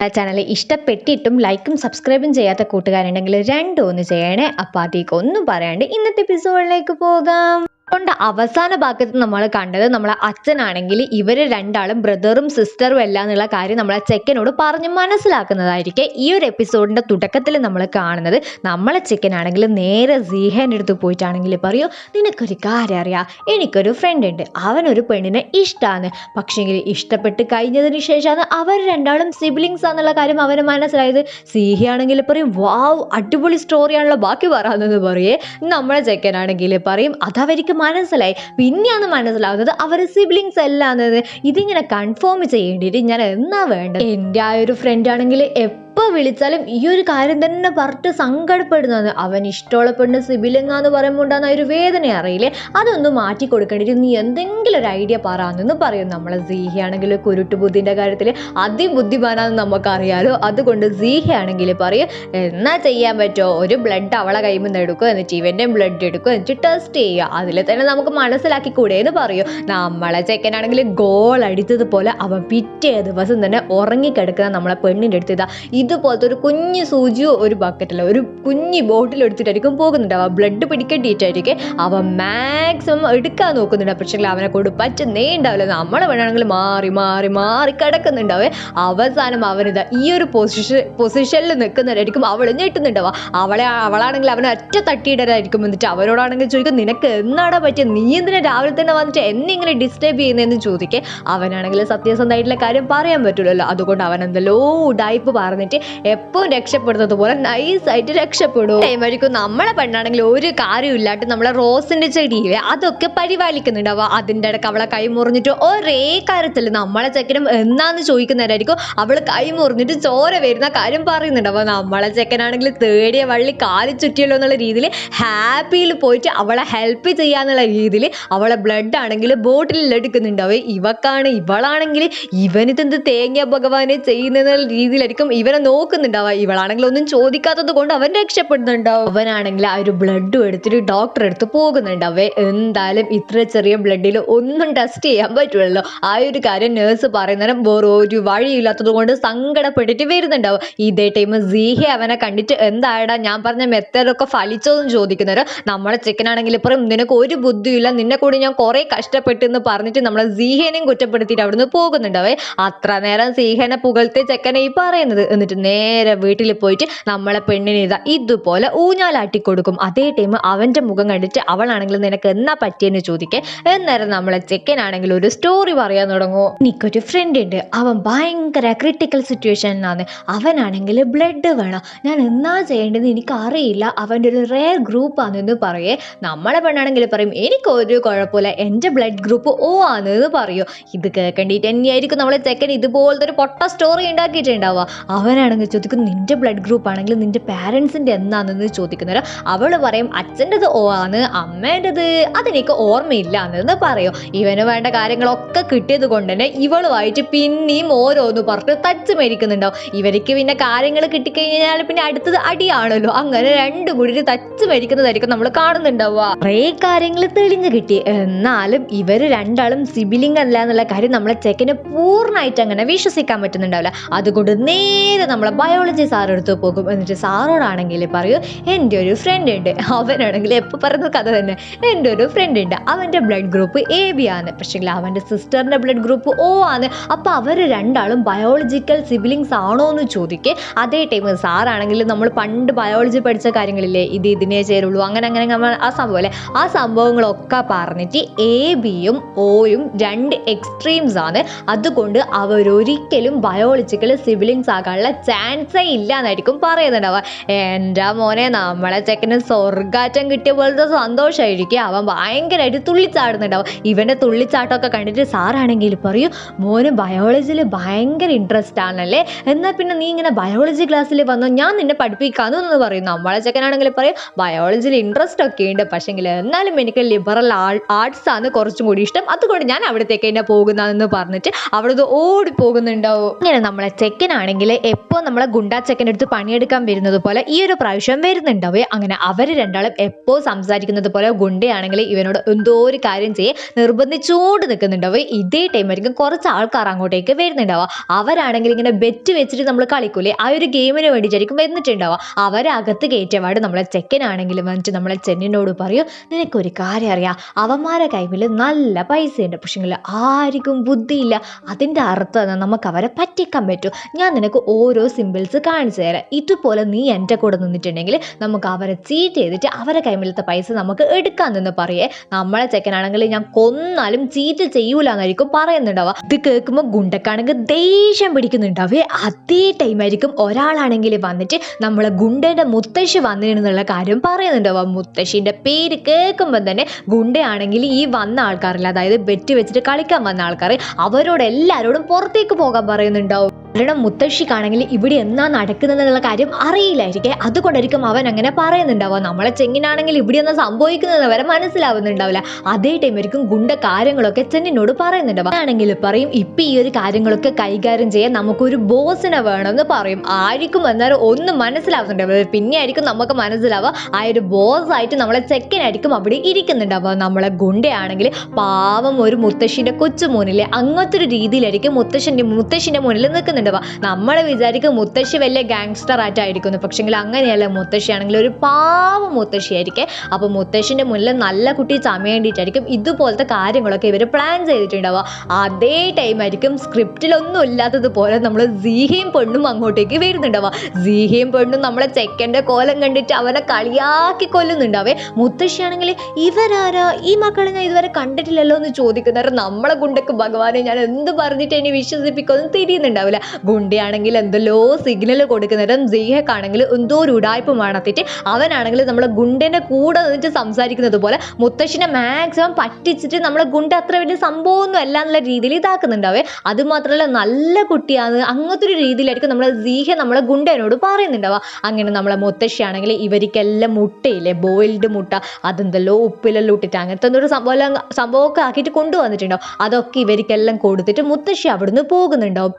Channel ഇഷ്ടപ്പെട്ടിട്ടും ലൈക്കും സബ്സ്ക്രൈബും ചെയ്യാത്ത കൂട്ടുകാരുണ്ടെങ്കിൽ രണ്ടും ഒന്ന് ചെയ്യണേ. അപ്പോൾ ഒന്നും പറയാണ്ട് ഇന്നത്തെ എപ്പിസോഡിലേക്ക് പോകാം. കൊണ്ട് അവസാന ഭാഗത്ത് നമ്മൾ കണ്ടത് നമ്മളെ അച്ഛനാണെങ്കിൽ ഇവർ രണ്ടാളും ബ്രദറും സിസ്റ്ററും അല്ല എന്നുള്ള കാര്യം നമ്മളെ ചെക്കനോട് പറഞ്ഞ് മനസ്സിലാക്കുന്നതായിരിക്കും ഈ ഒരു എപ്പിസോഡിന്റെ തുടക്കത്തിൽ നമ്മൾ കാണുന്നത്. നമ്മളെ ചെക്കനാണെങ്കിൽ നേരെ സീഹേന്റെ അടുത്ത് പോയിട്ടാണെങ്കിൽ പറയൂ നിനക്കൊരു കാര്യം അറിയാം എനിക്കൊരു ഫ്രണ്ട് ഉണ്ട്. അവനൊരു പെണ്ണിനെ ഇഷ്ടമാണ് പക്ഷേങ്കിൽ ഇഷ്ടപ്പെട്ട് കഴിഞ്ഞതിന് ശേഷമാണ് അവർ രണ്ടാളും സിബ്ലിങ്സ് ആണെന്നുള്ള കാര്യം അവന് മനസ്സിലായത്. സീഹയാണെങ്കിൽ പറയും വാവ് അടിപൊളി സ്റ്റോറിയാണല്ലോ ബാക്കി പറയാമെന്ന് പറയേ. നമ്മളെ ചെക്കനാണെങ്കിൽ പറയും അതവർക്ക് മനസ്സിലായി. പിന്നെയാണ് മനസ്സിലാവുന്നത് അവർ സിബ്ലിങ്സ് അല്ലാന്നത് ഇതിങ്ങനെ കൺഫേം ചെയ്യേണ്ടിയിട്ട് ഞാൻ എന്നാ വേണ്ടത്? എന്റെ ആ ഒരു ഫ്രണ്ട് ആണെങ്കിൽ എപ്പോൾ വിളിച്ചാലും ഈ ഒരു കാര്യം തന്നെ പറഞ്ഞിട്ട് സങ്കടപ്പെടുന്നത്. അവൻ ഇഷ്ടമുള്ള പെണ്ണ് സിബിലിംഗ് എന്ന് പറയുമ്പോൾ ഉണ്ടാകുന്ന ഒരു വേദന അറിയില്ലേ? അതൊന്നും മാറ്റി കൊടുക്കേണ്ടിട്ട് നീ എന്തെങ്കിലും ഒരു ഐഡിയ പറയാമെന്ന് പറയും. നമ്മളെ സീഹയാണെങ്കിൽ കുരുട്ട് ബുദ്ധിന്റെ കാര്യത്തിൽ അതിബുദ്ധിമാനാണെന്ന് നമുക്കറിയാലോ. അതുകൊണ്ട് സീഹയാണെങ്കിൽ പറയും എന്നാ ചെയ്യാൻ പറ്റുമോ ഒരു ബ്ലഡ് അവളെ കയ്യിൽ നിന്ന് എടുക്കുക എന്നിട്ട് ഇവന്റെ ബ്ലഡ് എടുക്കുക എന്നിട്ട് ടെസ്റ്റ് ചെയ്യുക. അതിൽ തന്നെ നമുക്ക് മനസ്സിലാക്കി കൂടെ എന്ന് പറയും. നമ്മളെ ചെക്കനാണെങ്കിൽ ഗോൾ അടിച്ചതുപോലെ അവൻ പിറ്റേ ദിവസം തന്നെ ഉറങ്ങിക്കിടക്കുന്ന നമ്മളെ പെണ്ണിന്റെ അടുത്ത് ഇതാ ഇതുപോലത്തെ ഒരു കുഞ്ഞു സൂചിയോ ഒരു ബക്കറ്റല്ല ഒരു കുഞ്ഞു ബോട്ടിൽ എടുത്തിട്ടായിരിക്കും പോകുന്നുണ്ടാവുക ബ്ലഡ് പിടിക്കേണ്ടിയിട്ടായിരിക്കും അവ മാക്സിമം എടുക്കാൻ നോക്കുന്നുണ്ട്. പക്ഷേ അവനെ കൊണ്ട് പറ്റുന്നേ ഉണ്ടാവില്ല നമ്മളെ വേണമെങ്കിൽ മാറി മാറി മാറി കിടക്കുന്നുണ്ടാവേ അവസാനം അവനിതാ ഈ ഒരു പൊസിഷൻ പൊസിഷനിൽ നിൽക്കുന്നവരായിരിക്കും അവൾ ഞെട്ടുന്നുണ്ടാവുക അവളെ അവളാണെങ്കിൽ അവനെ ഒറ്റ തട്ടിയിടരായിരിക്കും എന്നിട്ട് അവരോടാണെങ്കിൽ ചോദിക്കും നിനക്ക് എന്നാടാ പറ്റിയത് നീ എന്തിനാ രാവിലെ തന്നെ വന്നിട്ട് എന്നെ ഇങ്ങനെ ഡിസ്റ്റർബ് ചെയ്യുന്നതെന്ന് ചോദിക്കേ. അവനാണെങ്കിൽ സത്യസന്ധമായിട്ടുള്ള കാര്യം പറയാൻ പറ്റുള്ളൂ അതുകൊണ്ട് അവൻ എന്തെല്ലോ ഉടായ്പ് പറഞ്ഞിട്ട് എപ്പോഴും രക്ഷപ്പെടുന്നത് പോലെ നൈസായിട്ട് രക്ഷപ്പെടും. വഴിക്കും നമ്മളെ പെണ്ണാണെങ്കിൽ ഒരു കാര്യമില്ലാണ്ട് നമ്മളെ റോസിന്റെ ചെടിയിലെ അതൊക്കെ പരിപാലിക്കുന്നുണ്ടാവുക. അതിന്റെ ഇടയ്ക്ക് അവളെ കൈ മുറിഞ്ഞിട്ട് ഒരേ കാര്യത്തിൽ നമ്മളെ ചെക്കനും എന്നാന്ന് ചോദിക്കുന്നവരായിരിക്കും അവൾ കൈ മുറിഞ്ഞിട്ട് ചോര വരുന്ന കാര്യം പറയുന്നുണ്ടാവുക. നമ്മളെ ചെക്കനാണെങ്കിൽ തേടിയ വള്ളി കാലി ചുറ്റിയല്ലോ എന്നുള്ള രീതിയിൽ ഹാപ്പിയിൽ പോയിട്ട് അവളെ ഹെൽപ്പ് ചെയ്യാന്നുള്ള രീതിയിൽ അവളെ ബ്ലഡ് ആണെങ്കിൽ ബോട്ടിലിൽ എടുക്കുന്നുണ്ടാവുക. ഇവക്കാണ് ഇവളാണെങ്കിൽ ഇവനിതെന്ത് തേങ്ങ ഭഗവാനെ ചെയ്യുന്ന രീതിയിലായിരിക്കും ഇവനെ നോക്കുന്നുണ്ടാവുക ഇവളാണെങ്കിൽ ഒന്നും ചോദിക്കാത്തത് കൊണ്ട് അവൻ രക്ഷപ്പെടുന്നുണ്ടാവും. അവനാണെങ്കിൽ ആ ഒരു ബ്ലഡും എടുത്തിട്ട് ഡോക്ടറെ അടുത്ത് പോകുന്നുണ്ടാവേ. എന്തായാലും ഇത്ര ചെറിയ ബ്ലഡിൽ ഒന്നും ടെസ്റ്റ് ചെയ്യാൻ പറ്റുമല്ലോ ആ ഒരു കാര്യം നേഴ്സ് പറയുന്നേരം വേറെ ഒരു വഴിയില്ലാത്തത് കൊണ്ട് സങ്കടപ്പെട്ടിട്ട് വരുന്നുണ്ടാവും. ഇതേ ടൈം സീഹ അവനെ കണ്ടിട്ട് എന്തായടാ ഞാൻ പറഞ്ഞ മെത്തേഡൊക്കെ ഫലിച്ചോന്ന് ചോദിക്കുന്നവരോ നമ്മളെ ചെക്കനാണെങ്കിൽ ഇപ്പുറം നിനക്ക് ഒരു ബുദ്ധിയില്ല നിന്നെ കൂടി ഞാൻ കുറേ കഷ്ടപ്പെട്ടു എന്ന് പറഞ്ഞിട്ട് നമ്മളെ സീഹേനെയും കുറ്റപ്പെടുത്തിയിട്ട് അവിടുന്ന് പോകുന്നുണ്ടാവേ. അത്ര നേരം സീഹനെ പുകഴ്ത്തി ചെക്കനെ ഈ പറയുന്നത്. എന്നിട്ട് നേരെ വീട്ടിൽ പോയിട്ട് നമ്മളെ പെണ്ണിനെ ഇതാ ഇതുപോലെ ഊഞ്ഞാലാട്ടി കൊടുക്കും. അതേ ടൈം അവന്റെ മുഖം കണ്ടിട്ട് അവളാണെങ്കിൽ നിനക്ക് എന്നാ പറ്റിയെന്ന് ചോദിക്കേ. എന്നേരം നമ്മളെ ചെക്കനാണെങ്കിൽ ഒരു സ്റ്റോറി പറയാൻ തുടങ്ങും. എനിക്കൊരു ഫ്രണ്ട് ഉണ്ട്. അവൻ ഭയങ്കര ക്രിട്ടിക്കൽ സിറ്റുവേഷനിലാണ് അവനാണെങ്കിൽ ബ്ലഡ് വേണം. ഞാൻ എന്നാ ചെയ്യേണ്ടത് എനിക്ക് അറിയില്ല അവന്റെ ഒരു റെയർ ഗ്രൂപ്പാണെന്ന് പറയേ. നമ്മളെ പെണ്ണാണെങ്കിൽ പറയും എനിക്ക് ഒരു കുഴപ്പമില്ല. എന്റെ ബ്ലഡ് ഗ്രൂപ്പ് ഓ ആണെന്ന് പറയൂ. ഇത് കേൾക്കേണ്ടിട്ട് തന്നെയായിരിക്കും നമ്മളെ ചെക്കൻ ഇതുപോലത്തെ ഒരു പൊട്ട സ്റ്റോറി ഉണ്ടാക്കിയിട്ടുണ്ടാവുക. അവനാണെങ്കിൽ ചോദിക്കും നിന്റെ ബ്ലഡ് ഗ്രൂപ്പ് ആണെങ്കിൽ നിന്റെ പാരൻസിന്റെ എന്നാണെന്ന് ചോദിക്കുന്നവർ അവൾ പറയും അച്ഛന്റെത് ഓ ആണ് അമ്മേന്റെത് അതെനിക്ക് ഓർമ്മയില്ല എന്ന് പറയും. ഇവന് വേണ്ട കാര്യങ്ങളൊക്കെ കിട്ടിയത് കൊണ്ട് തന്നെ ഇവളുമായിട്ട് പിന്നെയും ഓരോന്ന് പറഞ്ഞിട്ട് തച്ച് മേടിക്കുന്നുണ്ടാവും ഇവർക്ക് പിന്നെ കാര്യങ്ങൾ കിട്ടിക്കഴിഞ്ഞാൽ പിന്നെ അടുത്തത് അടിയാണല്ലോ. അങ്ങനെ രണ്ടും കൂടി തച്ച് മേടിക്കുന്നതായിരിക്കും നമ്മൾ കാണുന്നുണ്ടാവുക. കുറേ കാര്യങ്ങൾ തെളിഞ്ഞു കിട്ടി. എന്നാലും ഇവർ രണ്ടാളും സിബിലിംഗ് അല്ല എന്നുള്ള കാര്യം നമ്മളെ ചെക്കന് പൂർണമായിട്ട് അങ്ങനെ വിശ്വസിക്കാൻ പറ്റുന്നുണ്ടാവില്ല. അതുകൊണ്ട് നേരെ നമ്മളെ ബയോളജി സാറെടുത്ത് പോകും. എന്നിട്ട് സാറോടാണെങ്കിൽ പറയൂ എന്റെ ഒരു ഫ്രണ്ട് ഉണ്ട്. അവനാണെങ്കിൽ എപ്പോൾ പറയുന്ന കഥ തന്നെ. എന്റെ ഒരു ഫ്രണ്ട് ഉണ്ട്. അവന്റെ ബ്ലഡ് ഗ്രൂപ്പ് എ ബി ആണ്. പക്ഷേ അവന്റെ സിസ്റ്ററിന്റെ ബ്ലഡ് ഗ്രൂപ്പ് ഒ ആണ്. അപ്പോൾ അവർ രണ്ടാളും ബയോളജിക്കൽ സിബിലിങ്സ് ആണോ എന്ന് ചോദിക്കേ. അതേ ടൈം സാറാണെങ്കിൽ നമ്മൾ പണ്ട് ബയോളജി പഠിച്ച കാര്യങ്ങളില്ലേ ഇത് ഇതിനേ ചേരുള്ളൂ അങ്ങനെ അങ്ങനെ നമ്മൾ ആ സംഭവം അല്ലേ? ആ സംഭവങ്ങളൊക്കെ പറഞ്ഞിട്ട് എ ബിയും ഒയും രണ്ട് എക്സ്ട്രീംസ് ആണ്. അതുകൊണ്ട് അവരൊരിക്കലും ബയോളജിക്കൽ സിബിലിങ്സ് ആകാനുള്ള ചാൻസേ ഇല്ല എന്നായിരിക്കും പറയുന്നുണ്ടാവുക എന്റെ മോനെ നമ്മളെ ചെക്കന് സ്വർഗാറ്റം കിട്ടിയ പോലത്തെ സന്തോഷമായിരിക്കും അവൻ ഭയങ്കരമായിട്ട് തുള്ളിച്ചാടുന്നുണ്ടാവും ഇവന്റെ തുള്ളിച്ചാട്ടമൊക്കെ കണ്ടിട്ട് സാറാണെങ്കിൽ പറയും മോന് ബയോളജിയിൽ ഭയങ്കര ഇൻട്രസ്റ്റ് ആണല്ലേ? എന്നാൽ പിന്നെ നീ ഇങ്ങനെ ബയോളജി ക്ലാസ്സിൽ വന്നോ? ഞാൻ നിന്നെ പഠിപ്പിക്കാമെന്ന് എന്ന് പറയും. നമ്മളെ ചെക്കനാണെങ്കിൽ പറയും ബയോളജിയിൽ ഇൻട്രസ്റ്റ് ഒക്കെ ഉണ്ട് പക്ഷേങ്കിൽ എന്നാലും എനിക്ക് ലിബറൽ ആർട്സ് ആണ് കുറച്ചും കൂടി ഇഷ്ടം. അതുകൊണ്ട് ഞാൻ അവിടത്തേക്ക് തന്നെ പോകുന്നതെന്ന് പറഞ്ഞിട്ട് അവിടെ ഓടി പോകുന്നുണ്ടാവും ഇങ്ങനെ നമ്മളെ ചെക്കനാണെങ്കിൽ എപ്പോൾ നമ്മളെ ഗുണ്ടാ ചെക്കന്റെ അടുത്ത് പണിയെടുക്കാൻ വരുന്നത് പോലെ ഈ ഒരു പ്രാവശ്യം വരുന്നുണ്ടാവേ. അങ്ങനെ അവർ രണ്ടാളും എപ്പോൾ സംസാരിക്കുന്നത് പോലെ ഗുണ്ടയാണെങ്കിൽ ഇവനോട് എന്തോ ഒരു കാര്യം ചെയ്യേ നിർബന്ധിച്ചുകൊണ്ട് നിൽക്കുന്നുണ്ടാവേ. ഇതേ ടൈം ആയിരിക്കും കുറച്ച് ആൾക്കാർ അങ്ങോട്ടേക്ക് വരുന്നുണ്ടാവുക. അവരാണെങ്കിൽ ഇങ്ങനെ ബെറ്റ് വെച്ചിട്ട് നമ്മൾ കളിക്കൂലേ? ആ ഒരു ഗെയിമിന് വേണ്ടിയിട്ടായിരിക്കും വന്നിട്ടുണ്ടാവുക. അവരകത്ത് കയറ്റപാട് നമ്മളെ ചെക്കനാണെങ്കിലും വന്നിട്ട് നമ്മളെ ചെന്നിനോട് പറയും നിനക്കൊരു കാര്യം അറിയാം. അവന്മാരെ കൈമിൽ നല്ല പൈസയുണ്ട്. പക്ഷേങ്കിൽ ആർക്കും ബുദ്ധിയില്ല. അതിന്റെ അർത്ഥം നമുക്ക് അവരെ പറ്റിക്കാൻ പറ്റും. ഞാൻ നിനക്ക് ഓരോ സിമ്പിൾസ് കാണിച്ചു തരാം. ഇതുപോലെ നീ എന്റെ കൂടെ നിന്നിട്ടുണ്ടെങ്കിൽ നമുക്ക് അവരെ ചീറ്റ് ചെയ്തിട്ട് അവരെ കൈമിലത്തെ പൈസ നമുക്ക് എടുക്കാൻ നിന്ന് പറയേ. നമ്മളെ ചെക്കനാണെങ്കിൽ ഞാൻ കൊന്നാലും ചീറ്റ് ചെയ്യൂല എന്നായിരിക്കും പറയുന്നുണ്ടാവുക. ഇത് കേൾക്കുമ്പോൾ ഗുണ്ടക്കാണെങ്കിൽ ദേഷ്യം പിടിക്കുന്നുണ്ടാവേ അതേ ടൈമായിരിക്കും ഒരാളാണെങ്കിൽ വന്നിട്ട് നമ്മളെ ഗുണ്ടയുടെ മുത്തശ്ശി വന്നിരുന്നുള്ള കാര്യം പറയുന്നുണ്ടാവുക. മുത്തശ്ശിന്റെ പേര് കേൾക്കുമ്പോൾ തന്നെ ഗുണ്ടയാണെങ്കിൽ ഈ വന്ന ആൾക്കാരില്ല. അതായത് ബെറ്റ് വെച്ചിട്ട് കളിക്കാൻ വന്ന ആൾക്കാർ അവരോട് എല്ലാവരോടും പുറത്തേക്ക് പോകാൻ പറയുന്നുണ്ടാവും. കാരണം മുത്തശ്ശിക്കാണെങ്കിൽ ഇവിടെ എന്നാ നടക്കുന്നതെന്നുള്ള കാര്യം അറിയില്ലായിരിക്കെ. അതുകൊണ്ടായിരിക്കും അവൻ അങ്ങനെ പറയുന്നുണ്ടാവുക. നമ്മളെ ചെങ്ങിനാണെങ്കിൽ ഇവിടെ എന്നാ സംഭവിക്കുന്നത് വരെ മനസ്സിലാവുന്നുണ്ടാവില്ല. അതേ ടൈമായിരിക്കും ഗുണ്ട കാര്യങ്ങളൊക്കെ ചെന്നിനോട് പറയുന്നുണ്ടാവുക. ആണെങ്കിൽ പറയും ഇപ്പൊ ഈ ഒരു കാര്യങ്ങളൊക്കെ കൈകാര്യം ചെയ്യാൻ നമുക്കൊരു ബോസിനെ വേണമെന്ന് പറയും. ആയിരിക്കും എന്നാലും ഒന്നും മനസ്സിലാവുന്നുണ്ടാവില്ല. പിന്നെ ആയിരിക്കും നമുക്ക് മനസ്സിലാവുക ആ ഒരു ബോസ് ആയിട്ട് നമ്മളെ ചെക്കനായിരിക്കും അവിടെ ഇരിക്കുന്നുണ്ടാവുക. നമ്മളെ ഗുണ്ടയാണെങ്കിൽ പാവം ഒരു മുത്തശ്ശിന്റെ കൊച്ചു മുന്നിലെ അങ്ങനത്തെ ഒരു രീതിയിലായിരിക്കും മുത്തശ്ശന്റെ മുത്തശ്ശിന്റെ മുന്നിൽ നിൽക്കുന്നുണ്ടാവുക നമ്മൾ വിചാരിക്കും മുത്തശ്ശി വലിയ ഗാങ്സ്റ്റർ ആയിട്ടായിരിക്കുന്നു. പക്ഷെങ്കിൽ അങ്ങനെയല്ല മുത്തശ്ശിയാണെങ്കിൽ ഒരു പാവ മുത്തശ്ശിയായിരിക്കും. അപ്പോൾ മുത്തശ്ശിന്റെ മുന്നിൽ നല്ല കുട്ടി ചമയേണ്ടിയിട്ടായിരിക്കും ഇതുപോലത്തെ കാര്യങ്ങളൊക്കെ ഇവർ പ്ലാൻ ചെയ്തിട്ടുണ്ടാവുക. അതേ ടൈം ആയിരിക്കും സ്ക്രിപ്റ്റിലൊന്നും ഇല്ലാത്തതുപോലെ നമ്മൾ സീഹയും പെണ്ണും അങ്ങോട്ടേക്ക് വരുന്നുണ്ടാവുക. സീഹയും പെണ്ണും നമ്മളെ ചെക്കന്റെ കോലം കണ്ടിട്ട് അവനെ കളിയാക്കി കൊല്ലുന്നുണ്ടാവേ. മുത്തശ്ശിയാണെങ്കിൽ ഇവരാരാ? ഈ മക്കളെ ഞാൻ ഇതുവരെ കണ്ടിട്ടില്ലല്ലോ എന്ന് ചോദിക്കുന്നവർ നമ്മളെ ഗുണ്ടക്ക് ഭഗവാനെ ഞാൻ എന്ത് പറഞ്ഞിട്ട് എന്നെ വിശ്വസിപ്പിക്കുമെന്ന് തിരിയുന്നുണ്ടാവില്ല. ഗുണ്ടയാണെങ്കിൽ എന്തല്ലോ സിഗ്നൽ കൊടുക്കുന്നതും സീഹക്കാണെങ്കിൽ എന്തോ ഒരു ഉടായ്പ മണത്തിട്ട് അവനാണെങ്കിൽ നമ്മൾ ഗുണ്ടന്റെ കൂടെ നിന്നിട്ട് സംസാരിക്കുന്നത് പോലെ മുത്തശ്ശിനെ മാക്സിമം പറ്റിച്ചിട്ട് നമ്മളെ ഗുണ്ട അത്ര വലിയ സംഭവമൊന്നും അല്ല എന്നുള്ള രീതിയിൽ ഇതാക്കുന്നുണ്ടാവേ. അത് മാത്രമല്ല നല്ല കുട്ടിയാണ്. അങ്ങനത്തെ ഒരു രീതിയിലായിരിക്കും നമ്മളെ സീഹ നമ്മളെ ഗുണ്ടനോട് പറയുന്നുണ്ടാവുക. അങ്ങനെ നമ്മളെ മുത്തശ്ശിയാണെങ്കിൽ ഇവർക്കെല്ലാം മുട്ടയില്ലേ? ബോയിൽഡ് മുട്ട അതെന്തല്ലോ ഉപ്പിലെല്ലാം ഇട്ടിട്ട് അങ്ങനത്തെ ഒരു സംഭവം സംഭവമൊക്കെ ആക്കിയിട്ട് കൊണ്ടുവന്നിട്ടുണ്ടാവും. അതൊക്കെ ഇവർക്കെല്ലാം കൊടുത്തിട്ട് മുത്തശ്ശി അവിടുന്ന് പോകുന്നുണ്ടാവും.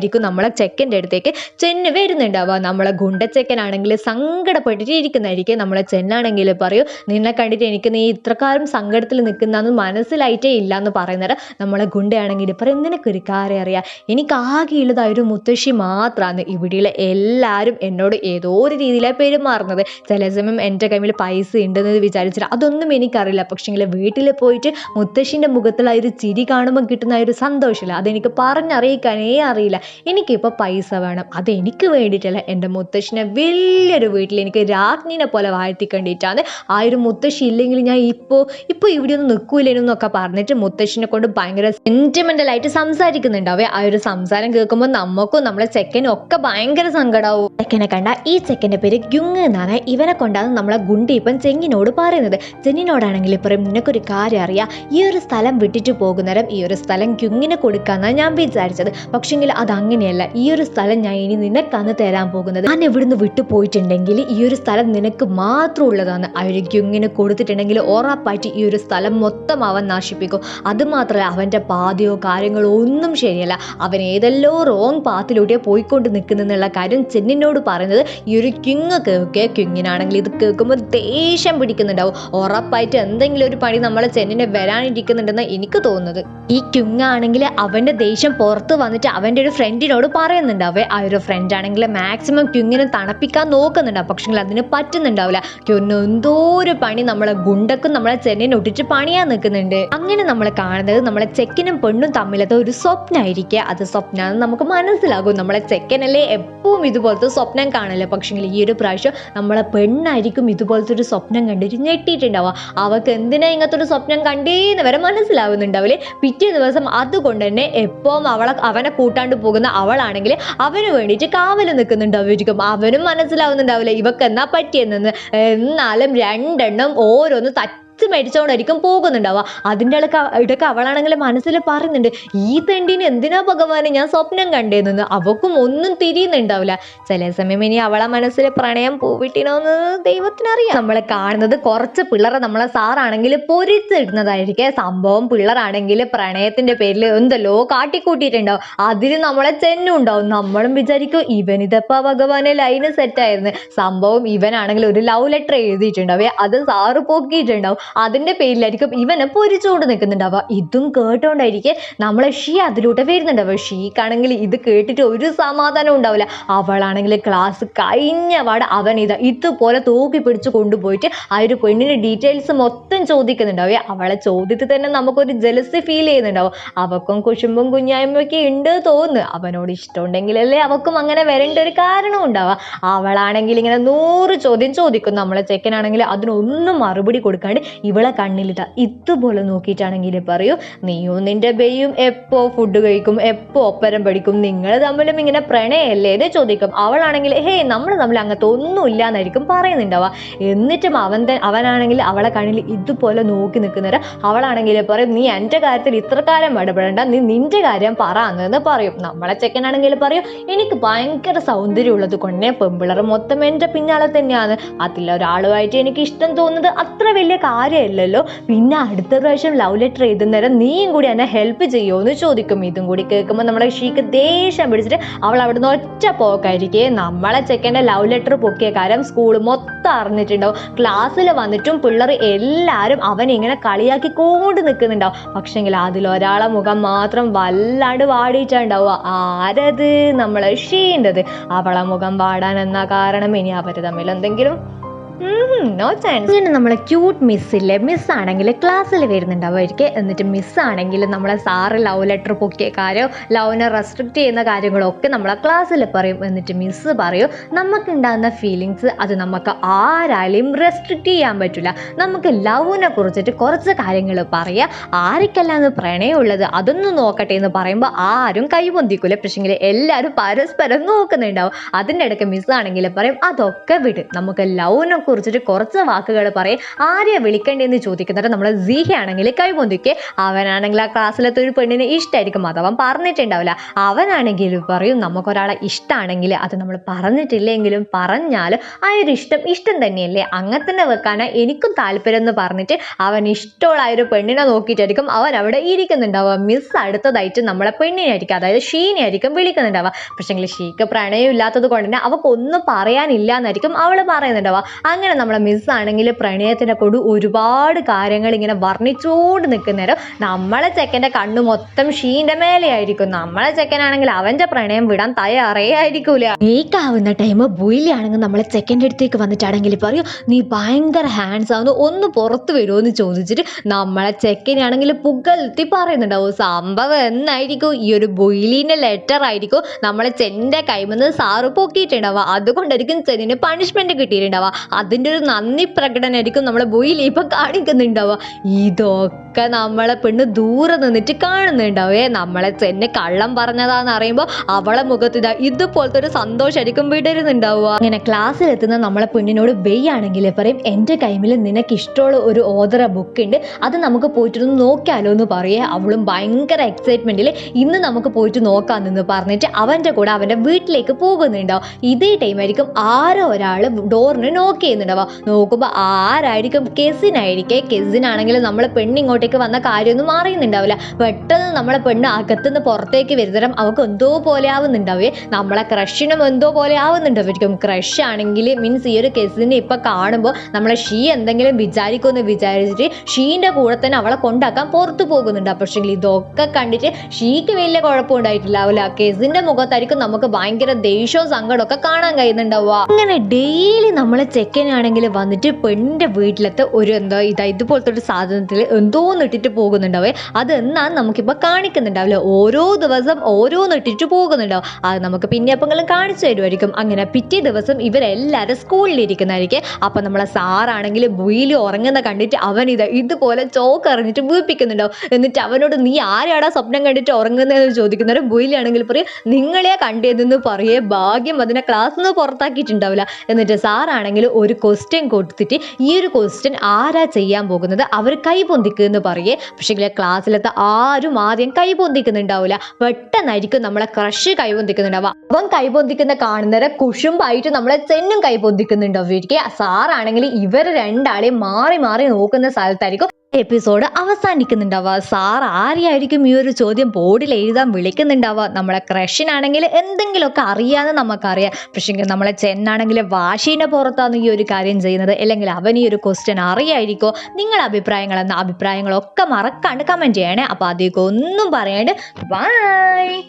എന്നേരായിരിക്കും നമ്മളെ ചെക്കന്റെ അടുത്തേക്ക് ചെന്ന് വരുന്നുണ്ടാവുക. നമ്മളെ ഗുണ്ടച്ചെക്കനാണെങ്കിൽ സങ്കടപ്പെട്ടിട്ട് ഇരിക്കുന്നതായിരിക്കും നമ്മളെ ചെന്നാണെങ്കിൽ പറയൂ നിന്നെ കണ്ടിട്ട് എനിക്ക് നീ ഇത്രക്കാലം സങ്കടത്തിൽ നിൽക്കുന്നതെന്ന് മനസ്സിലായിട്ടേ ഇല്ല എന്ന് പറയുന്നത് നമ്മളെ ഗുണ്ടയാണെങ്കിൽ പറയും നിനക്കൊരു കാര്യം അറിയാം. എനിക്ക് ആകെയുള്ളത് ആ ഒരു മുത്തശ്ശി മാത്രമാണ് ഇവിടെയുള്ള എല്ലാവരും എന്നോട് ഏതോ ഒരു രീതിയിലാണ് പെരുമാറുന്നത്. ചില സമയം എന്റെ കയ്യിൽ പൈസ ഉണ്ടെന്ന് വിചാരിച്ചിട്ട് അതൊന്നും എനിക്കറിയില്ല. പക്ഷേങ്കിൽ വീട്ടിൽ പോയിട്ട് മുത്തശ്ശിന്റെ മുഖത്തുള്ള ഒരു ചിരി കാണുമ്പോൾ കിട്ടുന്ന ഒരു സന്തോഷമില്ല. അതെനിക്ക് പറഞ്ഞറിയിക്കാനേ അറിയില്ല. എനിക്കിപ്പോൾ പൈസ വേണം. അത് എനിക്ക് വേണ്ടിയിട്ടല്ല. എന്റെ മുത്തശ്ശിനെ വലിയൊരു വീട്ടിൽ എനിക്ക് രാജ്ഞിനെ പോലെ വാഴ്ത്തിക്കണ്ടിട്ടാണ്. ആ ഒരു മുത്തശ്ശി ഇല്ലെങ്കിൽ ഞാൻ ഇപ്പോൾ ഇപ്പോൾ ഇവിടെ ഒന്നും നിൽക്കൂലെന്നൊക്കെ പറഞ്ഞിട്ട് മുത്തശ്ശിനെ കൊണ്ട് ഭയങ്കര സെന്റിമെന്റലായിട്ട് സംസാരിക്കുന്നുണ്ടാവേ. ആ ഒരു സംസാരം കേൾക്കുമ്പോൾ നമുക്കും നമ്മളെ ചെക്കനും ഒക്കെ ഭയങ്കര സങ്കടമാവും ചെക്കനെ കണ്ട ഈ ചെക്കന്റെ പേര് ഗ്യുങ് എന്നാണ്. ഇവനെ കൊണ്ടാണ് നമ്മളെ ഗുണ്ടി ഇപ്പം ചെങ്ങിനോട് പറയുന്നത്. ചെന്നിനോടാണെങ്കിൽ പറയും നിനക്കൊരു കാര്യം അറിയാം. ഈ ഒരു സ്ഥലം വിട്ടിട്ട് പോകുന്നേരം ഈ ഒരു സ്ഥലം ഗ്യുങ്ങിന് കൊടുക്കാന്നാണ് ഞാൻ വിചാരിച്ചത്. പക്ഷേങ്കിൽ അത് അങ്ങനെയല്ല ഈ ഒരു സ്ഥലം ഞാൻ ഇനി നിനക്കാണ് തരാൻ പോകുന്നത്. ഞാൻ ഇവിടുന്ന് വിട്ടു പോയിട്ടുണ്ടെങ്കിൽ ഈ ഒരു സ്ഥലം നിനക്ക് മാത്രം ഉള്ളതാണ്. അഴുകി ഇങ്ങനെ കൊടുത്തിട്ടുണ്ടെങ്കിൽ ഉറപ്പായിട്ട് ഈ ഒരു സ്ഥലം മൊത്തം അവൻ നശിപ്പിക്കും. അത് മാത്രമല്ല അവന്റെ പാതയോ കാര്യങ്ങളോ ഒന്നും ശരിയല്ല. അവൻ ഏതെല്ലോ റോങ് പാത്തിലൂടെയോ പോയിക്കൊണ്ട് നിൽക്കുന്നെന്നുള്ള കാര്യം ചെന്നിനോട് പറയുന്നത്. ഈ ഒരു കിങ് കേൾക്കുക കിങ്ങിനാണെങ്കിൽ ഇത് കേൾക്കുമ്പോൾ ദേഷ്യം പിടിക്കുന്നുണ്ടാവും. ഉറപ്പായിട്ട് എന്തെങ്കിലും ഒരു പണി നമ്മളെ ചെന്നിനെ വരാനിരിക്കുന്നുണ്ടെന്ന് എനിക്ക് തോന്നുന്നത്. ഈ കിങ് ആണെങ്കിൽ അവന്റെ ദേഷ്യം പുറത്ത് വന്നിട്ട് അവന്റെ ഒരു ഫ്രണ്ടിനോട് പറയുന്നുണ്ടാവേ ആ ഒരു ഫ്രണ്ട് ആണെങ്കിൽ മാക്സിമം ക്യുങ്ങിനെ തണുപ്പിക്കാൻ നോക്കുന്നുണ്ടാവും പക്ഷേ അതിന് പറ്റുന്നുണ്ടാവില്ല. ക്യുന്ന് എന്തോ ഒരു പണി നമ്മളെ ഗുണ്ടക്കും നമ്മളെ ചെന്നിനെ ഒട്ടിച്ച് പണിയാൻ നിൽക്കുന്നുണ്ട്. അങ്ങനെ നമ്മൾ കാണുന്നത് നമ്മളെ ചെക്കനും പെണ്ണും തമ്മിലത്തെ ഒരു സ്വപ്നമായിരിക്കുക അത് സ്വപ്നമാണെന്ന് നമുക്ക് മനസ്സിലാകും. നമ്മളെ ചെക്കനല്ലേ എപ്പോഴും ഇതുപോലത്തെ സ്വപ്നം കാണില്ല പക്ഷേ ഈ ഒരു പ്രാവശ്യം നമ്മളെ പെണ്ണായിരിക്കും ഇതുപോലത്തെ ഒരു സ്വപ്നം കണ്ടിട്ട് ഞെട്ടിയിട്ടുണ്ടാവുക. അവൾക്ക് എന്തിനാ ഇങ്ങനത്തെ ഒരു സ്വപ്നം കണ്ടേന്ന് വരെ മനസ്സിലാവുന്നുണ്ടാവില്ലേ? പിറ്റേ ദിവസം അതുകൊണ്ട് തന്നെ എപ്പോഴും അവളെ അവനെ കൂട്ടാണ്ട് പോകുന്ന അവളാണെങ്കിൽ അവന് വേണ്ടിയിട്ട് കാവൽ നിൽക്കുന്നുണ്ടാവുമായിരിക്കും അവനും മനസ്സിലാവുന്നുണ്ടാവില്ല ഇവക്കെന്നാ എന്നാ പറ്റിയെന്ന് എന്നാലും രണ്ടെണ്ണം ഓരോന്ന് തട്ടി പിടിച്ച് മരിച്ചോണ്ടായിരിക്കും പോകുന്നുണ്ടാവുക. അതിന്റെ ഇടയ്ക്ക് ഇടയ്ക്ക് അവളാണെങ്കിൽ മനസ്സിൽ പറയുന്നുണ്ട് ഈ തെണ്ടിന് എന്തിനാ ഭഗവാനെ ഞാൻ സ്വപ്നം കണ്ടേന്ന് അവക്കും ഒന്നും തിരിയുന്നുണ്ടാവില്ല. ചില സമയം ഇനി അവളെ മനസ്സിൽ പ്രണയം പൂവിട്ടിനോന്ന് ദൈവത്തിനറിയാം. നമ്മൾ കാണുന്നത് കുറച്ച് പിള്ളേരെ നമ്മളെ സാറാണെങ്കിൽ പൊരിച്ചിടുന്നതായിരിക്കും. സംഭവം പിള്ളേരാണെങ്കിൽ പ്രണയത്തിന്റെ പേരിൽ എന്തല്ലോ കാട്ടിക്കൂട്ടിയിട്ടുണ്ടാവും. അതിന് നമ്മളെ ചെന്നും ഉണ്ടാവും നമ്മളും വിചാരിക്കും ഇവൻ ഇതപ്പ ഭഗവാനെ ലൈന് സെറ്റായിരുന്നു സംഭവം ഇവനാണെങ്കിൽ ഒരു ലവ് ലെറ്റർ എഴുതിയിട്ടുണ്ടാവേ. അത് സാറ് പൊക്കിയിട്ടുണ്ടാവും. അതിന്റെ പേരിലായിരിക്കും ഇവനെ പൊരിച്ചുകൊണ്ട് നിൽക്കുന്നുണ്ടാവുക. ഇതും കേട്ടോണ്ടായിരിക്കും നമ്മളെ ഷീ അതിലൂടെ വരുന്നുണ്ടാവുക. ഷീക്കാണെങ്കിൽ ഇത് കേട്ടിട്ട് ഒരു സമാധാനം ഉണ്ടാവില്ല. അവളാണെങ്കിൽ ക്ലാസ് കഴിഞ്ഞ പാട് അവൻ ഇത് ഇതുപോലെ തൂക്കി പിടിച്ച് കൊണ്ടുപോയിട്ട് ആ ഒരു പെണ്ണിന്റെ ഡീറ്റെയിൽസ് മൊത്തം ചോദിക്കുന്നുണ്ടാവുക. അവളെ ചോദ്യത്തിൽ തന്നെ നമുക്കൊരു ജലസി ഫീൽ ചെയ്യുന്നുണ്ടാവും. അവക്കും കുശുമ്പും കുഞ്ഞായ്മയൊക്കെ ഉണ്ട് തോന്നുന്നു. അവനോട് ഇഷ്ടമുണ്ടെങ്കിലല്ലേ അവക്കും അങ്ങനെ വരേണ്ട ഒരു കാരണം ഉണ്ടാവുക. അവളാണെങ്കിൽ ഇങ്ങനെ നൂറ് ചോദ്യം ചോദിക്കും. നമ്മളെ ചെക്കനാണെങ്കിൽ അതിനൊന്നും മറുപടി കൊടുക്കാണ്ട് ഇവളെ കണ്ണിലിട്ട ഇതുപോലെ നോക്കിയിട്ടാണെങ്കിൽ പറയൂ നീയും നിന്റെ ബെയ്യും എപ്പോ ഫുഡ് കഴിക്കും എപ്പോ ഒപ്പരം പഠിക്കും നിങ്ങൾ തമ്മിലും ഇങ്ങനെ പ്രണയല്ലേ? എന്ന് ചോദിക്കും. അവളാണെങ്കിൽ ഹേ നമ്മൾ തമ്മിൽ അങ്ങനത്തെ ഒന്നും ഇല്ല എന്നായിരിക്കും പറയുന്നുണ്ടാവുക. എന്നിട്ടും അവൻ അവനാണെങ്കിൽ അവളെ കണ്ണിൽ ഇതുപോലെ നോക്കി നിൽക്കുന്നവരെ അവളാണെങ്കിൽ പറയും നീ എന്റെ കാര്യത്തിൽ ഇത്ര കാലം ഇടപെടേണ്ട നീ നിന്റെ കാര്യം പറ എന്ന് പറയും. നമ്മളെ ചെക്കനാണെങ്കിൽ പറയും എനിക്ക് ഭയങ്കര സൗന്ദര്യം ഉള്ളത് കൊണ്ടേ പെമ്പിളർ മൊത്തം എന്റെ പിന്നാലെ തന്നെയാണ്. അതിൽ ഒരാളുമായിട്ട് എനിക്ക് ഇഷ്ടം തോന്നുന്നത് അത്ര വലിയ കാര്യമല്ലല്ലോ പിന്നെ അടുത്ത പ്രാവശ്യം ലവ് ലെറ്റർ എഴുതുന്നേരം നീയും കൂടി എന്നെ ഹെൽപ്പ് ചെയ്യുമോ എന്ന് ചോദിക്കും. ഇതും കൂടി കേൾക്കുമ്പോൾ നമ്മളെ ഷീക്ക് ദേഷ്യം പിടിച്ചിട്ട് അവൾ അവിടുന്ന് ഒറ്റ പോക്കായിരിക്കേ. നമ്മളെ ചെക്കന്റെ ലവ് ലെറ്റർ പൊക്കിയ കാര്യം സ്കൂൾ മൊത്തം അറിഞ്ഞിട്ടുണ്ടാവും. ക്ലാസ്സിൽ വന്നിട്ടും പിള്ളേർ എല്ലാവരും അവനെ ഇങ്ങനെ കളിയാക്കി കൊണ്ട് നിൽക്കുന്നുണ്ടാവും പക്ഷെങ്കിൽ അതിലൊരാളെ മുഖം മാത്രം വല്ലാണ്ട് വാടിയിട്ടുണ്ടാവുക. ആരത്? നമ്മളെ ഷീന്റെത്. അവളെ മുഖം വാടാൻ എന്ന കാരണം? ഇനി അവർ തമ്മിൽ എന്തെങ്കിലും ഇങ്ങനെ നമ്മളെ ക്യൂട്ട് മിസ്സില്ലേ മിസ് ആണെങ്കിൽ ക്ലാസ്സിൽ വരുന്നുണ്ടാവുമായിരിക്കും എന്നിട്ട് മിസ് ആണെങ്കിൽ നമ്മളെ സാറ് ലവ് ലെറ്റർ പൊക്കിയ കാര്യം ലവനെ റെസ്ട്രിക്റ്റ് ചെയ്യുന്ന കാര്യങ്ങളൊക്കെ നമ്മളെ ക്ലാസ്സിൽ പറയും. എന്നിട്ട് മിസ് പറയും. നമുക്കുണ്ടാകുന്ന ഫീലിങ്സ് അത് നമുക്ക് ആരാലെയും റെസ്ട്രിക്റ്റ് ചെയ്യാൻ പറ്റില്ല. നമുക്ക് ലവിനെ കുറിച്ചിട്ട് കുറച്ച് കാര്യങ്ങൾ പറയാം. ആർക്കല്ലാന്ന് പ്രണയമുള്ളത്? അതൊന്നും നോക്കട്ടെ എന്ന് പറയുമ്പോൾ ആരും കൈപൊന്തിക്കൂല പക്ഷേങ്കിൽ എല്ലാവരും പരസ്പരം നോക്കുന്നുണ്ടാവും. അതിന്റെ ഇടയ്ക്ക് മിസ് ആണെങ്കിൽ പറയും അതൊക്കെ വിട്. നമുക്ക് ലവിനെ കുറിച്ചിട്ട് കുറച്ച് വാക്കുകൾ പറയും. ആരെയാ വിളിക്കേണ്ടതെന്ന് ചോദിക്കുന്നത് നമ്മൾ സീഹ ആണെങ്കിൽ കൈപൊന്തിക്കെ അവനാണെങ്കിൽ ആ ക്ലാസ്സിലത്തെ ഒരു പെണ്ണിനെ ഇഷ്ടമായിരിക്കും അത് അവൻ പറഞ്ഞിട്ടുണ്ടാവില്ല. അവനാണെങ്കിൽ പറയും നമുക്കൊരാളെ ഇഷ്ടമാണെങ്കിൽ അത് നമ്മൾ പറഞ്ഞിട്ടില്ലെങ്കിലും പറഞ്ഞാൽ ആ ഒരു ഇഷ്ടം ഇഷ്ടം തന്നെയല്ലേ? അങ്ങനെ തന്നെ വെക്കാനാ എനിക്കും താല്പര്യം എന്ന് പറഞ്ഞിട്ട് അവൻ ഇഷ്ടമുള്ള ഒരു പെണ്ണിനെ നോക്കിയിട്ടായിരിക്കും അവൻ അവിടെ ഇരിക്കുന്നുണ്ടാവുക. മിസ് അടുത്തതായിട്ട് നമ്മളെ പെണ്ണിനായിരിക്കും അതായത് ഷീനെ ആയിരിക്കും വിളിക്കുന്നുണ്ടാവുക. പക്ഷേങ്കിൽ ഷീക്ക് പ്രണയം ഇല്ലാത്തത് കൊണ്ട് തന്നെ അവൾക്കൊന്നും പറയാനില്ല എന്നായിരിക്കും അവൾ പറയുന്നുണ്ടാവുക. അങ്ങനെ നമ്മളെ മിസ് ആണെങ്കിൽ പ്രണയത്തിനെ കൊണ്ട് ഒരുപാട് കാര്യങ്ങൾ ഇങ്ങനെ വർണിച്ചുകൊണ്ട് നിൽക്കുന്നേരം നമ്മളെ ചെക്കന്റെ കണ്ണ് മൊത്തം ഷീന്റെ മേലെയായിരിക്കും നമ്മളെ ചെക്കനാണെങ്കിൽ അവന്റെ പ്രണയം വിടാൻ തയ്യാറേ ആയിരിക്കൂല. നീക്കാവുന്ന ടൈം ബുയിലാണെങ്കിൽ നമ്മളെ ചെക്കന്റെ അടുത്തേക്ക് വന്നിട്ടാണെങ്കിൽ പറയൂ നീ ഭയങ്കര ഹാൻഡ്സ് ആവുന്നു ഒന്ന് പുറത്ത് വരുമോ എന്ന് ചോദിച്ചിട്ട് നമ്മളെ ചെക്കനാണെങ്കിൽ പുകഴ്ത്തി പറയുന്നുണ്ടാവും. സംഭവം എന്നായിരിക്കും? ഈ ഒരു ബൊയിലിന്റെ ലെറ്റർ ആയിരിക്കും നമ്മളെ ചെന്റെ കൈമെന്ന് സാറ് പൊക്കിയിട്ടുണ്ടാവുക. അതുകൊണ്ടായിരിക്കും ചെന്നിന് പണിഷ്മെന്റ് കിട്ടിയിട്ടുണ്ടാവുക. അതിന്റെ ഒരു നന്ദി പ്രകടനമായിരിക്കും നമ്മളെ ബോയിൽ ഇപ്പം കാണിക്കുന്നുണ്ടാവുക. ഇതൊക്കെ നമ്മളെ പെണ്ണ് ദൂരെ നിന്നിട്ട് കാണുന്നുണ്ടാവേ. നമ്മളെ തന്നെ കള്ളം പറഞ്ഞതാന്ന് അറിയുമ്പോൾ അവളെ മുഖത്ത് ഇതാ ഇതുപോലത്തെ ഒരു സന്തോഷമായിരിക്കും വിടരുന്നുണ്ടാവുക. അങ്ങനെ ക്ലാസ്സിലെത്തുന്ന നമ്മളെ പെണ്ണിനോട് വെയ്യാണെങ്കിൽ പറയും എന്റെ കൈമിൽ നിനക്ക് ഇഷ്ടമുള്ള ഒരു ഓതറ ബുക്ക് ഉണ്ട് അത് നമുക്ക് പോയിട്ടൊന്ന് നോക്കിയാലോ എന്ന് പറയേ. അവളും ഭയങ്കര എക്സൈറ്റ്മെന്റിൽ ഇന്ന് നമുക്ക് പോയിട്ട് നോക്കാമെന്ന് പറഞ്ഞിട്ട് അവന്റെ കൂടെ അവന്റെ വീട്ടിലേക്ക് പോകുന്നുണ്ടാവും. ഇതേ ടൈമായിരിക്കും ആരോ ഒരാൾ ഡോറിന് നോക്ക് ചെയ്യുന്നുണ്ടാവുക. നോക്കുമ്പോൾ ആരായിരിക്കും? കെസിനായിരിക്കെ. കെസിനാണെങ്കിൽ നമ്മളെ പെണ്ണ് ഇങ്ങോട്ടേക്ക് വന്ന കാര്യമൊന്നും അറിയുന്നുണ്ടാവില്ല. പെട്ടെന്ന് നമ്മളെ പെണ്ണ് അകത്തുനിന്ന് പുറത്തേക്ക് വരുന്നേരം അവൾക്ക് എന്തോ പോലെ ആവുന്നുണ്ടാവേ. നമ്മളെ ക്രഷിനും എന്തോ പോലെ ആവുന്നുണ്ടാവും ക്രഷ് ആണെങ്കിൽ മീൻസ് ഈ ഒരു കെസിനെ ഇപ്പം കാണുമ്പോൾ നമ്മളെ ഷീ എന്തെങ്കിലും വിചാരിക്കുമെന്ന് വിചാരിച്ചിട്ട് ഷീന്റെ കൂടെ തന്നെ അവളെ കൊണ്ടാക്കാൻ പുറത്തു പോകുന്നുണ്ട്. പക്ഷേ ഇതൊക്കെ കണ്ടിട്ട് ഷീക്ക് വലിയ കുഴപ്പമുണ്ടായിട്ടില്ലാവില്ല കെസിന്റെ മുഖത്തായിരിക്കും നമുക്ക് ഭയങ്കര ദേഷ്യവും സങ്കടമൊക്കെ കാണാൻ കഴിയുന്നുണ്ടാവുക. അങ്ങനെ ഡെയിലി നമ്മളെ ചെക്കനാണെങ്കിൽ വന്നിട്ട് പെണ്ണിന്റെ വീട്ടിലത്തെ ഒരു എന്താ ഇതാ ഇതുപോലത്തെ ഒരു സാധനത്തിൽ എന്തോ ഓരോന്നിട്ടിട്ട് പോകുന്നുണ്ടാവേ. അതെന്നാന്ന് നമുക്കിപ്പോൾ കാണിക്കുന്നുണ്ടാവില്ല? ഓരോ ദിവസം ഓരോ നെട്ടിട്ട് പോകുന്നുണ്ടാവും. അത് നമുക്ക് പിന്നെ അപ്പങ്ങളും കാണിച്ചു തരുമായിരിക്കും. അങ്ങനെ പിറ്റേ ദിവസം ഇവരെല്ലാവരും സ്കൂളിലിരിക്കുന്നതായിരിക്കും. അപ്പം നമ്മളെ സാറാണെങ്കിൽ വീലി ഉറങ്ങുന്ന കണ്ടിട്ട് അവൻ ഇത് ഇതുപോലെ ചോക്ക് എറിഞ്ഞിട്ട് വീപ്പിക്കുന്നുണ്ടാവും. എന്നിട്ട് അവനോട് നീ ആരാടാ സ്വപ്നം കണ്ടിട്ട് ഉറങ്ങുന്നതെന്ന് ചോദിക്കുന്നവരും ബുയിലാണെങ്കിൽ പറയും നിങ്ങളെ കണ്ടതെന്ന് പറയേ ഭാഗ്യം അതിനെ ക്ലാസ്സിൽ നിന്ന് പുറത്താക്കിയിട്ടുണ്ടാവില്ല. എന്നിട്ട് സാറാണെങ്കിൽ ഒരു ക്വസ്റ്റ്യൻ കൊടുത്തിട്ട് ഈ ഒരു ക്വസ്റ്റ്യൻ ആരാ ചെയ്യാൻ പോകുന്നത്? അവർ കൈ പൊന്തിക്കുക എന്ന് പറയേ. പക്ഷേ ക്ലാസ്സിലത്തെ ആരും ആദ്യം കൈ പൊന്തിക്കുന്നുണ്ടാവില്ല പെട്ടെന്നായിരിക്കും നമ്മളെ ക്രഷ് കൈ പൊന്തിക്കുന്നുണ്ടാവുക അവൻ കൈ പൊന്തിക്കുന്ന കാണുന്നവരെ കുഷുമ്പായിട്ട് നമ്മളെ ചെന്നും കൈ പൊന്തിക്കുന്നുണ്ടാവുക സാറാണെങ്കിൽ ഇവർ രണ്ടാളെയും മാറി മാറി നോക്കുന്ന സ്ഥലത്തായിരിക്കും എപ്പിസോഡ് അവസാനിക്കുന്നുണ്ടാവുക സാർ ആരെയായിരിക്കും ഈ ഒരു ചോദ്യം ബോർഡിൽ എഴുതാൻ വിളിക്കുന്നുണ്ടാവുക നമ്മളെ ക്രഷിനാണെങ്കിൽ എന്തെങ്കിലുമൊക്കെ അറിയാമെന്ന് നമുക്കറിയാം. പക്ഷേ നമ്മളെ ചെന്നാണെങ്കിൽ വാശീന്റെ പുറത്താണ് ഈ ഒരു കാര്യം ചെയ്യുന്നത്. അല്ലെങ്കിൽ അവൻ ഈ ഒരു ക്വസ്റ്റ്യൻ അറിയായിരിക്കോ? നിങ്ങളുടെ അഭിപ്രായങ്ങൾ എന്ന അഭിപ്രായങ്ങളൊക്കെ മറക്കാണ്ട് കമന്റ് ചെയ്യണേ. അപ്പോൾ അതിലേക്ക് ഒന്നും പറയാണ്ട് ബൈ